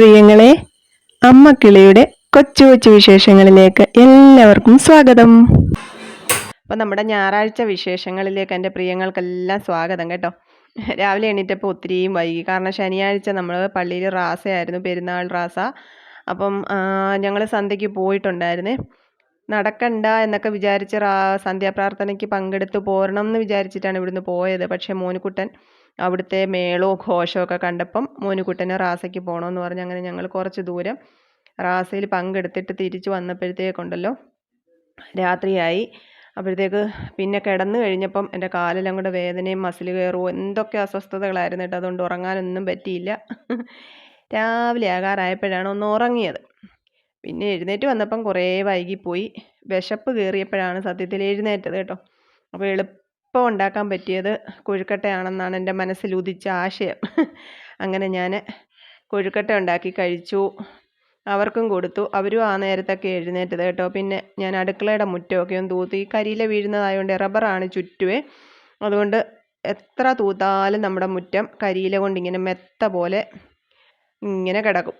പ്രിയങ്ങളെ അമ്മ കിളിയുടെ കൊച്ചു കൊച്ചു വിശേഷങ്ങളിലേക്ക് എല്ലാവർക്കും സ്വാഗതം. അപ്പോൾ നമ്മുടെ ഞായറാഴ്ച വിശേഷങ്ങളിലേക്ക് എന്റെ പ്രിയങ്ങൾക്കെല്ലാം സ്വാഗതം കേട്ടോ. രാവിലെ എണീറ്റപ്പോൾ ഒത്തിരിയും വൈകി. കാരണം ശനിയാഴ്ച നമ്മൾ പള്ളിയിൽ റാസയായിരുന്നു പെരുന്നാൾ റാസ. അപ്പം ഞങ്ങൾ സന്ധ്യയ്ക്ക് പോയിട്ടുണ്ടായിരുന്നേ. നടക്കണ്ട എന്നൊക്കെ വിചാരിച്ച് സന്ധ്യാപ്രാർത്ഥനയ്ക്ക് പങ്കെടുത്ത് പോരണം എന്ന് വിചാരിച്ചിട്ടാണ് ഇവിടുന്ന് പോയത്. പക്ഷേ മോനുകുട്ടൻ അവിടുത്തെ മേളവും ഘോഷവും ഒക്കെ കണ്ടപ്പം മോനുകുട്ടന് റാസയ്ക്ക് പോകണമെന്ന് പറഞ്ഞ് അങ്ങനെ ഞങ്ങൾ കുറച്ച് ദൂരം റാസയിൽ പങ്കെടുത്തിട്ട് തിരിച്ച് വന്നപ്പോഴത്തേക്കുണ്ടല്ലോ. രാത്രിയായി. അപ്പോഴത്തേക്ക് പിന്നെ കിടന്നു കഴിഞ്ഞപ്പം എന്റെ കാലെല്ലാം കൂടെ വേദനയും മസിൽ കയറുമോ എന്തൊക്കെ അസ്വസ്ഥതകളായിരുന്നു കേട്ടോ. അതുകൊണ്ട് ഉറങ്ങാനൊന്നും പറ്റിയില്ല. രാവിലെ ആകാറായപ്പോഴാണ് ഒന്ന് ഉറങ്ങിയത്. പിന്നെ എഴുന്നേറ്റ് വന്നപ്പം കുറേ വൈകിപ്പോയി. വിശപ്പ് കയറിയപ്പോഴാണ് സത്യത്തിൽ എഴുന്നേറ്റത് കേട്ടോ. അപ്പോൾ എളുപ്പം ഉണ്ടാക്കാൻ പറ്റിയത് കൊഴുക്കട്ടയാണെന്നാണ് എന്റെ മനസ്സിൽ ഉദിച്ച ആശയം. അങ്ങനെ ഞാൻ കൊഴുക്കട്ട ഉണ്ടാക്കി കഴിച്ചു. അവർക്കും കൊടുത്തു. അവരും ആ നേരത്തൊക്കെ എഴുന്നേറ്റത് കേട്ടോ. പിന്നെ ഞാൻ അടുക്കളയുടെ മുറ്റമൊക്കെ ഒന്ന് തൂത്തു ഈ കരിയില വീഴുന്നതായതുകൊണ്ട് റബ്ബറാണ് ചുറ്റുവേ. അതുകൊണ്ട് എത്ര തൂത്താലും നമ്മുടെ മുറ്റം കരിയില കൊണ്ട് ഇങ്ങനെ മെത്ത പോലെ ഇങ്ങനെ കിടക്കും.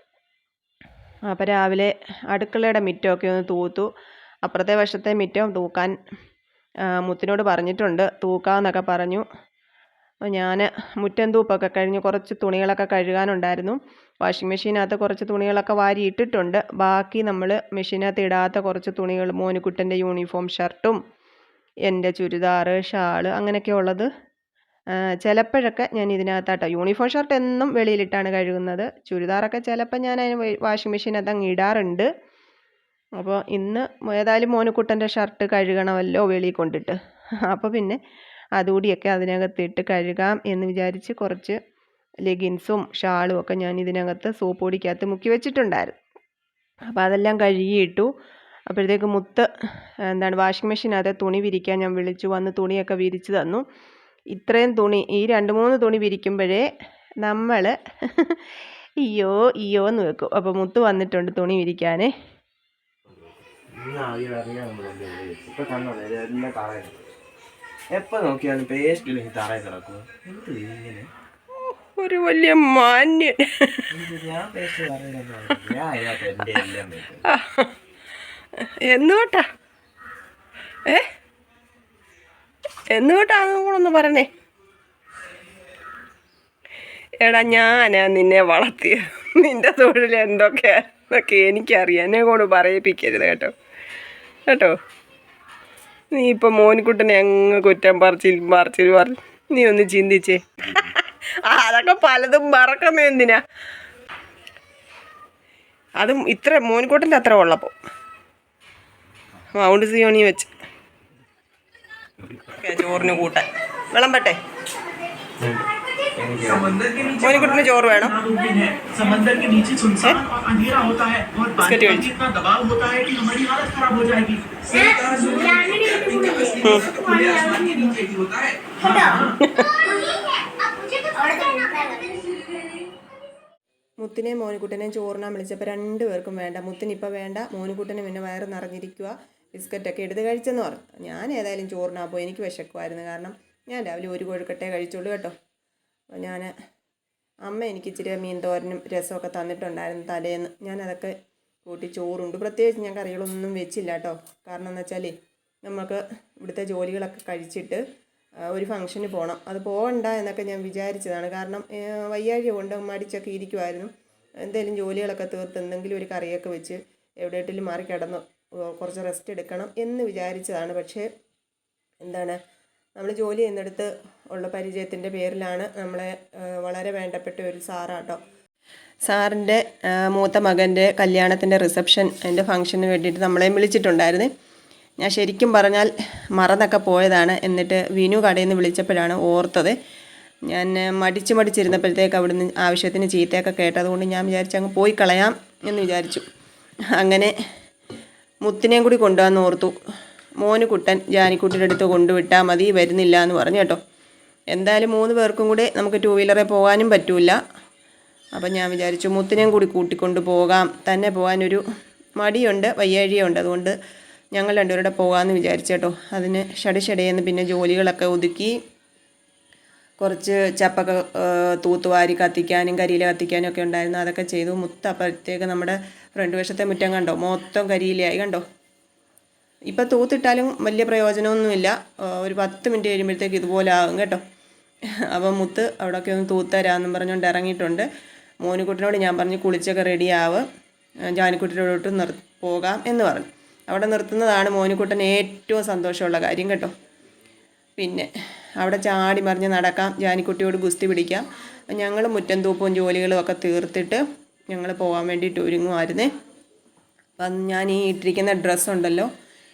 അപ്പോൾ രാവിലെ അടുക്കളയുടെ മുറ്റമൊക്കെ ഒന്ന് തൂത്തു. അപ്പുറത്തെ വശത്തെ മുറ്റം തൂക്കാൻ മുത്തിനോട് പറഞ്ഞിട്ടുണ്ട് തൂക്കാമെന്നൊക്കെ പറഞ്ഞു. ഞാൻ മുറ്റം തൂപ്പൊക്കെ കഴിഞ്ഞ് കുറച്ച് തുണികളൊക്കെ കഴുകാനുണ്ടായിരുന്നു. വാഷിംഗ് മെഷീനകത്ത് കുറച്ച് തുണികളൊക്കെ വാരി ഇട്ടിട്ടുണ്ട്. ബാക്കി നമ്മൾ മെഷീനകത്ത് ഇടാത്ത കുറച്ച് തുണികൾ മോനുകുട്ടന്റെ യൂണിഫോം ഷർട്ടും എന്റെ ചുരിദാറ് ഷാൾ അങ്ങനെയൊക്കെ ഉള്ളത്. ചിലപ്പോഴൊക്കെ ഞാൻ ഇതിനകത്താട്ടോ യൂണിഫോം ഷർട്ട് എന്നും വെളിയിലിട്ടാണ് കഴുകുന്നത്. ചുരിദാറൊക്കെ ചിലപ്പോൾ ഞാൻ വാഷിംഗ് മെഷീനകത്ത് അങ്ങ് ഇടാറുണ്ട്. അപ്പോൾ ഇന്ന് ഏതായാലും മോനുക്കുട്ടന്റെ ഷർട്ട് കഴുകണമല്ലോ വെളി കൊണ്ടിട്ട്. അപ്പോൾ പിന്നെ അതുകൂടിയൊക്കെ അതിനകത്തിട്ട് കഴുകാം എന്ന് വിചാരിച്ച് കുറച്ച് ലെഗിൻസും ഷാളും ഒക്കെ ഞാൻ ഇതിനകത്ത് സോപ്പ് പൊടിക്കകത്ത് മുക്കി വെച്ചിട്ടുണ്ടായിരുന്നു. അപ്പോൾ അതെല്ലാം കഴുകിയിട്ടു അപ്പോഴത്തേക്ക് മുത്ത് എന്താണ് വാഷിംഗ് മെഷീനകത്ത് തുണി വിരിക്കാൻ ഞാൻ വിളിച്ചു. വന്ന് തുണിയൊക്കെ വിരിച്ചു തന്നു. ഇത്രയും തുണി ഈ രണ്ട് മൂന്ന് തുണി വിരിക്കുമ്പോഴേ നമ്മൾ അയ്യോ അയ്യോ എന്ന് വെക്കും. അപ്പോൾ മുത്ത് വന്നിട്ടുണ്ട് തുണി എപ്പോ നോക്കിയാലും പേസ്റ്റ് തറയിൽ കിടക്കും എന്ത് ഇങ്ങനെ? ഒരു വലിയ മാന്യൻ. ഞാൻ പേസ്റ്റ് തറയിലൊന്നും ഞാൻ അതിനകത്ത് എന്റെ എല്ലാം വെക്കും എന്നുകൊട്ടാ ഏ? എന്നുകൊട്ടാന്ന് കൂടൊന്ന് പറഞ്ഞേ. എടാ ഞാനാ നിന്നെ വളർത്തിയ നിന്റെ തൊഴിൽ എന്തൊക്കെയാ? എന്നൊക്കെ എനിക്കറിയാം. എന്നെ കൊണ്ട് പറയിപ്പിക്കരുത് കേട്ടോ. കേട്ടോ. നീ ഇപ്പം മോനിക്കുട്ടനെ അങ്ങ് കുറ്റം പറിച്ചിൽ പറിച്ചിൽ പറഞ്ഞു നീ ഒന്ന് ചിന്തിച്ചേ. അതൊക്കെ പലതും മറക്കുന്ന എന്തിനാ? അതും ഇത്ര മോനിക്കുട്ടന്റെ അത്ര ഉള്ളപ്പോൾ മൗണ്ട് സിയോണി വെച്ച്. ചോറിന് കൂട്ടാൻ. വിളമ്പട്ടെ? എനിക്ക് മോനിക്കുട്ടിന് ചോറ് വേണം समंदर के नीचे सुनसान और अंधेरा होता है और इसका पानी का टेस्ट। इतना दबाव होता है कि हमारी हालत खराब हो जाएगी खुले आसमान के नीचे ही होता है മുത്തിനെയും മോനിക്കുട്ടനെയും ചോറിനാൻ വിളിച്ചപ്പോൾ രണ്ട് പേർക്കും വേണ്ട മുത്തിന് ഇപ്പോൾ വേണ്ട മോനിക്കുട്ടന് പിന്നെ വയറ് നിറഞ്ഞിരിക്കുക ബിസ്ക്കറ്റൊക്കെ എടുത്ത് കഴിച്ചെന്ന് പറഞ്ഞു ഞാൻ ഏതായാലും ചോറിനാ പോയി എനിക്ക് വിശക്കുമായിരുന്നു കാരണം ഞാൻ രാവിലെ ഒരു കോഴിക്കട്ടേ കഴിച്ചുള്ളൂ കേട്ടോ അപ്പോൾ ഞാൻ അമ്മ എനിക്ക് ഇച്ചിരി മീൻ തോരനും രസമൊക്കെ തന്നിട്ടുണ്ടായിരുന്നു തലേന്ന്. ഞാനതൊക്കെ കൂട്ടി ചോറുണ്ട്. പ്രത്യേകിച്ച് ഞാൻ കറികളൊന്നും വെച്ചില്ല കേട്ടോ കാരണം എന്ന് വെച്ചാൽ നമുക്ക് ഇവിടുത്തെ ജോലികളൊക്കെ കഴിച്ചിട്ട് ഒരു ഫംഗ്ഷന് പോകണം അത് പോകണ്ട എന്നൊക്കെ ഞാൻ വിചാരിച്ചതാണ്. കാരണം വയ്യാഴ്ച കൊണ്ട് മടിച്ചൊക്കെ ഇരിക്കുമായിരുന്നു എന്തെങ്കിലും ജോലികളൊക്കെ തീർത്ത് എന്തെങ്കിലും ഒരു കറിയൊക്കെ വെച്ച് എവിടെയെങ്കിലും മാറി കിടന്ന് കുറച്ച് റെസ്റ്റ് എടുക്കണം എന്ന് വിചാരിച്ചതാണ്. പക്ഷേ എന്താണ് നമ്മൾ ജോലി ചെയ്യുന്നിടത്ത് ഉള്ള പരിചയത്തിന്റെ പേരിലാണ് നമ്മളെ വളരെ വേണ്ടപ്പെട്ട ഒരു സാറാട്ടോ. സാറിന്റെ മൂത്ത മകന്റെ കല്യാണത്തിന്റെ റിസപ്ഷൻ അതിന്റെ ഫംഗ്ഷന് വേണ്ടിയിട്ട് നമ്മളെ വിളിച്ചിട്ടുണ്ടായിരുന്നു. ഞാൻ ശരിക്കും പറഞ്ഞാൽ മറന്നൊക്കെ പോയതാണ്. എന്നിട്ട് വിനു കടയിൽ നിന്ന് വിളിച്ചപ്പോഴാണ് ഓർത്തത്. ഞാൻ മടിച്ചു മടിച്ച് മടിച്ചിരുന്നപ്പോഴത്തേക്ക് അവിടുന്ന് ആവശ്യത്തിന് ചീത്തയൊക്കെ കേട്ടതുകൊണ്ട് ഞാൻ വിചാരിച്ചു അങ്ങ് പോയി കളയാം എന്ന് വിചാരിച്ചു. അങ്ങനെ മുത്തിനെയും കൂടി കൊണ്ടുവന്ന് ഓർത്തു. മോന് കുട്ടൻ ജാനിക്കുട്ടിയുടെ അടുത്ത് കൊണ്ടുവിട്ടാൽ മതി വരുന്നില്ല എന്ന് പറഞ്ഞു കേട്ടോ. എന്തായാലും മൂന്ന് പേർക്കും കൂടി നമുക്ക് ടൂ വീലറെ പോകാനും പറ്റൂല. അപ്പം ഞാൻ വിചാരിച്ചു മുത്തിനെയും കൂടി കൂട്ടിക്കൊണ്ട് പോകാം. തന്നെ പോകാനൊരു മടിയുണ്ട് വയ്യാഴിയുണ്ട് അതുകൊണ്ട് ഞങ്ങൾ രണ്ടുപേരുടെ പോകാമെന്ന് വിചാരിച്ചു കേട്ടോ. അതിന് ഷടി ഷടിയെന്ന് പിന്നെ ജോലികളൊക്കെ ഒതുക്കി കുറച്ച് ചപ്പൊക്കെ തൂത്തുവാരി കത്തിക്കാനും കരിയില കത്തിക്കാനും ഒക്കെ ഉണ്ടായിരുന്നു. അതൊക്കെ ചെയ്തു. മുത്ത അപ്പോഴത്തേക്ക് നമ്മുടെ ഫ്രണ്ട് വശത്തെ മുറ്റം കണ്ടോ? മൊത്തം കരിയിലയായി കണ്ടോ? ഇപ്പം തൂത്തിട്ടാലും വലിയ പ്രയോജനമൊന്നുമില്ല. ഒരു പത്ത് മിനിറ്റ് കഴിയുമ്പോഴത്തേക്ക് ഇതുപോലെ ആകും കേട്ടോ. അപ്പം മുത്ത് അവിടെയൊക്കെ ഒന്ന് തൂത്തരാമെന്നും പറഞ്ഞുകൊണ്ട് ഇറങ്ങിയിട്ടുണ്ട്. മോനുകുട്ടനോട് ഞാൻ പറഞ്ഞു കുളിച്ചൊക്കെ റെഡിയാവ് ജാനിക്കുട്ടിനോടോട്ട് നിർ പോകാം എന്ന് പറഞ്ഞു. അവിടെ നിർത്തുന്നതാണ് മോനുകുട്ടൻ ഏറ്റവും സന്തോഷമുള്ള കാര്യം കേട്ടോ. പിന്നെ അവിടെ ചാടി മറിഞ്ഞ് നടക്കാം. ജാനിക്കുട്ടിയോട് ഗുസ്തി പിടിക്കാം. ഞങ്ങൾ മുറ്റം തൂപ്പും ജോലികളും ഒക്കെ തീർത്തിട്ട് ഞങ്ങൾ പോകാൻ വേണ്ടിയിട്ട് ഒരുങ്ങുമായിരുന്നേ അപ്പം ഞാൻ ഈ ഇട്ടിരിക്കുന്ന ഡ്രസ്സുണ്ടല്ലോ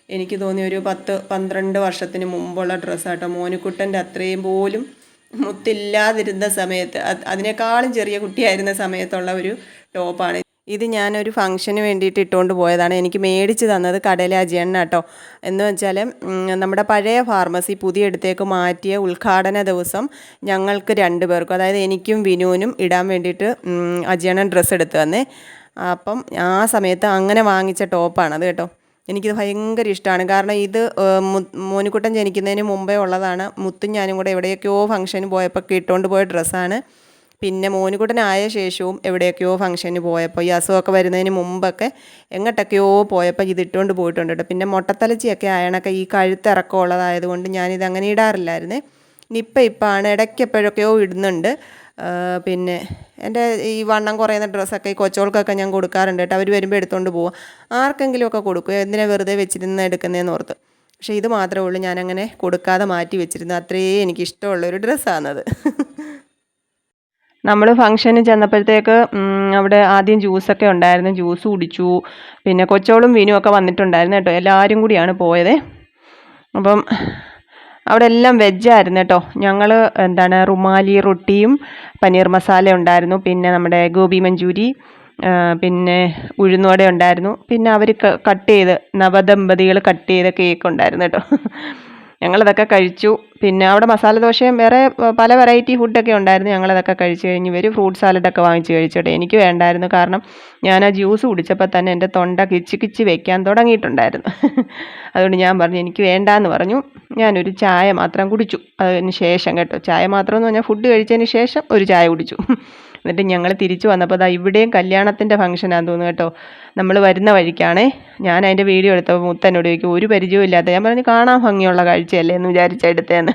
എനിക്ക് തോന്നി ഒരു പത്ത് പന്ത്രണ്ട് വർഷത്തിന് മുമ്പുള്ള ഡ്രസ്സാട്ടോ. മോനുക്കുട്ടന്റെ അത്രയും പോലും മുത്തില്ലാതിരുന്ന സമയത്ത് അതിനേക്കാളും ചെറിയ കുട്ടിയായിരുന്ന സമയത്തുള്ള ഒരു ടോപ്പാണ്. ഇത് ഞാനൊരു ഫംഗ്ഷന് വേണ്ടിയിട്ട് ഇട്ടുകൊണ്ട് പോയതാണ്. എനിക്ക് മേടിച്ച് തന്നത് കടയിലെ അജിയണ്ണ കേട്ടോ എന്ന് വെച്ചാൽ നമ്മുടെ പഴയ ഫാർമസി പുതിയ ഇടത്തേക്ക് മാറ്റിയ ഉദ്ഘാടന ദിവസം ഞങ്ങൾക്ക് രണ്ട് പേർക്കും അതായത് എനിക്കും വിനുവിനും ഇടാൻ വേണ്ടിയിട്ട് അജിയണ്ണൻ ഡ്രസ്സ് എടുത്ത് തന്നേ. അപ്പം ആ സമയത്ത് അങ്ങനെ വാങ്ങിച്ച ടോപ്പാണത് കേട്ടോ. എനിക്കിത് ഭയങ്കര ഇഷ്ടമാണ് കാരണം ഇത് മോനിക്കുട്ടൻ ജനിക്കുന്നതിന് മുമ്പേ ഉള്ളതാണ്. മുത്തും ഞാനും കൂടെ എവിടെയൊക്കെയോ ഫംഗ്ഷന് പോയപ്പോൾ ഇട്ടുകൊണ്ട് പോയ ഡ്രസ്സാണ്. പിന്നെ മോനുകുട്ടനായ ശേഷവും എവിടെയൊക്കെയോ ഫംഗ്ഷന് പോയപ്പോൾ ഈ അസുഖമൊക്കെ വരുന്നതിന് മുമ്പൊക്കെ എങ്ങോട്ടൊക്കെയോ പോയപ്പോൾ ഇത് ഇട്ടുകൊണ്ട് പോയിട്ടുണ്ട് കേട്ടോ പിന്നെ മുട്ടത്തലച്ചിയൊക്കെ ആയണൊക്കെ ഈ കഴുത്തിറക്കം ഉള്ളതായതുകൊണ്ട് ഞാനിത് അങ്ങനെ ഇടാറില്ലായിരുന്നേ. ഇപ്പോൾ ഇപ്പാണ് ഇടയ്ക്ക് എപ്പോഴൊക്കെയോ ഇടുന്നുണ്ട്. പിന്നെ എന്റെ ഈ വണ്ണം കുറയുന്ന ഡ്രസ്സൊക്കെ ഈ കൊച്ചുകൾക്കൊക്കെ ഞാൻ കൊടുക്കാറുണ്ട് കേട്ടോ. അവർ വരുമ്പോൾ എടുത്തുകൊണ്ട് പോവും. ആർക്കെങ്കിലുമൊക്കെ കൊടുക്കും. എന്തിനാ വെറുതെ വെച്ചിരുന്ന് എടുക്കുന്നതെന്ന് ഓർത്ത്. പക്ഷേ ഇത് മാത്രമേ ഉള്ളൂ. ഞാനങ്ങനെ കൊടുക്കാതെ മാറ്റി വെച്ചിരുന്നു. അത്രയേ എനിക്ക് ഇഷ്ടമുള്ള ഒരു ഡ്രസ്സാണത്. നമ്മൾ ഫംഗ്ഷന് ചെന്നപ്പോഴത്തേക്ക് അവിടെ ആദ്യം ജ്യൂസൊക്കെ ഉണ്ടായിരുന്നു. ജ്യൂസ് കുടിച്ചു. പിന്നെ കൊച്ചോളും വീനും ഒക്കെ വന്നിട്ടുണ്ടായിരുന്നു കേട്ടോ. എല്ലാവരും കൂടിയാണ് പോയത്. അപ്പം അവിടെ എല്ലാം വെജായിരുന്നു കേട്ടോ. ഞങ്ങൾ എന്താണ് റുമാലി റൊട്ടിയും പനീർ മസാല ഉണ്ടായിരുന്നു. പിന്നെ നമ്മുടെ ഗോബി മഞ്ചൂരി പിന്നെ ഉഴുന്നുവട ഉണ്ടായിരുന്നു. പിന്നെ അവർ കട്ട് ചെയ്ത് നവദമ്പതികൾ കട്ട് ചെയ്ത കേക്ക് ഉണ്ടായിരുന്നു കേട്ടോ. ഞങ്ങളതൊക്കെ കഴിച്ചു. പിന്നെ അവിടെ മസാല ദോശയും വേറെ പല വെറൈറ്റി ഫുഡൊക്കെ ഉണ്ടായിരുന്നു. ഞങ്ങളതൊക്കെ കഴിച്ചു കഴിഞ്ഞ് ഇവർ ഫ്രൂട്ട് സാലഡൊക്കെ വാങ്ങിച്ച് കഴിച്ചോട്ടെ. എനിക്ക് വേണ്ടായിരുന്നു. കാരണം ഞാൻ ആ ജ്യൂസ് കുടിച്ചപ്പോൾ തന്നെ എന്റെ തൊണ്ട കിച്ച് കിച്ച് വെക്കാൻ തുടങ്ങിയിട്ടുണ്ടായിരുന്നു. അതുകൊണ്ട് ഞാൻ പറഞ്ഞു എനിക്ക് വേണ്ടാന്ന് പറഞ്ഞു. ഞാനൊരു ചായ മാത്രം കുടിച്ചു. അതിന് ശേഷം കേട്ടോ ചായ മാത്രം എന്ന് പറഞ്ഞാൽ ഫുഡ് കഴിച്ചതിന് ശേഷം ഒരു ചായ കുടിച്ചു. എന്നിട്ട് ഞങ്ങൾ തിരിച്ചു വന്നപ്പോൾ അതാ ഇവിടെയും കല്യാണത്തിന്റെ ഫംഗ്ഷനാന്ന് തോന്നുന്നു കേട്ടോ. നമ്മൾ വരുന്ന വഴിക്കാണേ. ഞാൻ അതിന്റെ വീഡിയോ എടുത്തപ്പോൾ മുത്തനോട് ചോദിക്കും ഒരു പരിചയവും ഇല്ലാത്ത ഞാൻ പറഞ്ഞു കാണാൻ ഭംഗിയുള്ള കാഴ്ചയല്ലേ? എന്ന് വിചാരിച്ച എടുത്തേന്ന്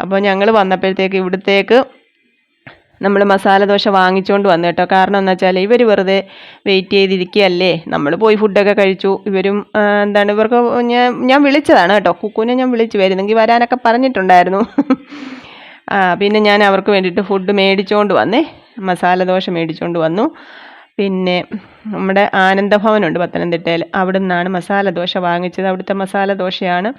അപ്പോൾ ഞങ്ങൾ വന്നപ്പോഴത്തേക്ക് ഇവിടത്തേക്ക് നമ്മൾ മസാല ദോശ വാങ്ങിച്ചുകൊണ്ട് വന്നു കേട്ടോ. കാരണം എന്താ വെച്ചാൽ ഇവർ വെറുതെ വെയിറ്റ് ചെയ്തിരിക്കുകയല്ലേ നമ്മൾ പോയി ഫുഡൊക്കെ കഴിച്ചു. ഇവരും എന്താണ് ഇവർക്ക് ഞാൻ ഞാൻ വിളിച്ചതാണ് കേട്ടോ. കുക്കുവിനെ ഞാൻ വിളിച്ചു. വരുന്നെങ്കിൽ വരാനൊക്കെ പറഞ്ഞിട്ടുണ്ടായിരുന്നു. പിന്നെ ഞാൻ അവർക്ക് വേണ്ടിയിട്ട് ഫുഡ് മേടിച്ചുകൊണ്ട് വന്നേ. മസാല ദോശ മേടിച്ചുകൊണ്ട് വന്നു. പിന്നെ നമ്മുടെ ആനന്ദഭവനുണ്ട് പത്തനംതിട്ടയിൽ അവിടെ നിന്നാണ് മസാല ദോശ വാങ്ങിച്ചത്. അവിടുത്തെ മസാല ദോശയാണ്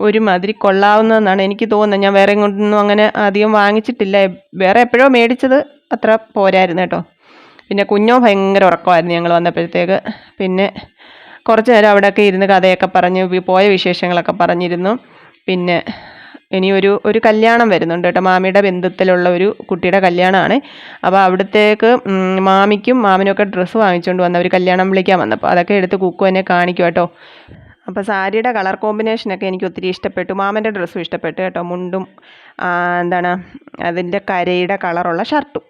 ഒരുമാതിരി കൊള്ളാവുന്നതെന്നാണ് എനിക്ക് തോന്നുന്നത്. ഞാൻ വേറെ കൊണ്ടൊന്നും അങ്ങനെ അധികം വാങ്ങിച്ചിട്ടില്ല. വേറെ എപ്പോഴോ മേടിച്ചത് അത്ര പോരായിരുന്നു കേട്ടോ. പിന്നെ കുഞ്ഞോ ഭയങ്കര ഉറക്കമായിരുന്നു ഞങ്ങൾ വന്നപ്പോഴത്തേക്ക്. പിന്നെ കുറച്ച് നേരം അവിടെയൊക്കെ ഇരുന്ന് കഥയൊക്കെ പറഞ്ഞ് പോയ വിശേഷങ്ങളൊക്കെ പറഞ്ഞിരുന്നു. പിന്നെ ഇനി ഒരു ഒരു കല്യാണം വരുന്നുണ്ട് കേട്ടോ. മാമിയുടെ ബന്ധത്തിലുള്ള ഒരു കുട്ടിയുടെ കല്യാണമാണ്. അപ്പോൾ അവിടത്തേക്ക് മാമിക്കും മാമിനൊക്കെ ഡ്രസ്സ് വാങ്ങിച്ചുകൊണ്ട് വന്ന ഒരു കല്യാണം വിളിക്കാൻ വന്നപ്പോൾ അതൊക്കെ എടുത്ത് കുക്കു എന്നെ കാണിക്കും കേട്ടോ. അപ്പോൾ സാരിയുടെ കളർ കോമ്പിനേഷനൊക്കെ എനിക്ക് ഒത്തിരി ഇഷ്ടപ്പെട്ടു. മാമന്റെ ഡ്രസ്സും ഇഷ്ടപ്പെട്ടു കേട്ടോ. മുണ്ടും എന്താണ് അതിന്റെ കരയുടെ കളറുള്ള ഷർട്ടും.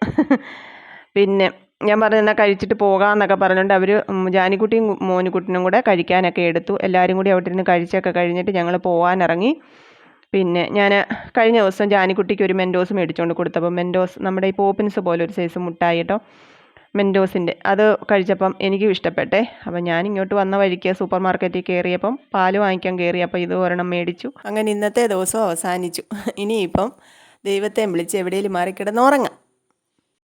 പിന്നെ ഞാൻ പറഞ്ഞു കഴിച്ചിട്ട് പോകാമെന്നൊക്കെ പറഞ്ഞുകൊണ്ട് അവർ ജാനിക്കുട്ടിയും മോനിക്കുട്ടിനും കൂടെ കഴിക്കാനൊക്കെ എടുത്തു. എല്ലാവരും കൂടി അവിടെ ഇരുന്ന് കഴിച്ചൊക്കെ കഴിഞ്ഞിട്ട് ഞങ്ങൾ പോകാനിറങ്ങി പിന്നെ ഞാൻ കഴിഞ്ഞ ദിവസം ജാനിക്കുട്ടിക്ക് ഒരു മെൻഡോസ് മേടിച്ചുകൊണ്ട് കൊടുത്തപ്പോൾ മെൻഡോസ് നമ്മുടെ ഈ പോപ്പിൻസ് പോലെ ഒരു സൈസ് മുട്ടായി കേട്ടോ മെൻഡോസിന്റെ അത് കഴിച്ചപ്പം എനിക്കും ഇഷ്ടപ്പെട്ടെ. അപ്പം ഞാൻ ഇങ്ങോട്ട് വന്ന വഴിക്ക് സൂപ്പർ മാർക്കറ്റിൽ കയറിയപ്പം പാൽ വാങ്ങിക്കാൻ കയറിയപ്പോൾ ഇത് ഒരെണ്ണം മേടിച്ചു. അങ്ങനെ ഇന്നത്തെ ദിവസം അവസാനിച്ചു. ഇനിയിപ്പം ദൈവത്തെ വിളിച്ച് എവിടെയെങ്കിലും മാറിക്കിടന്ന് ഉറങ്ങാം.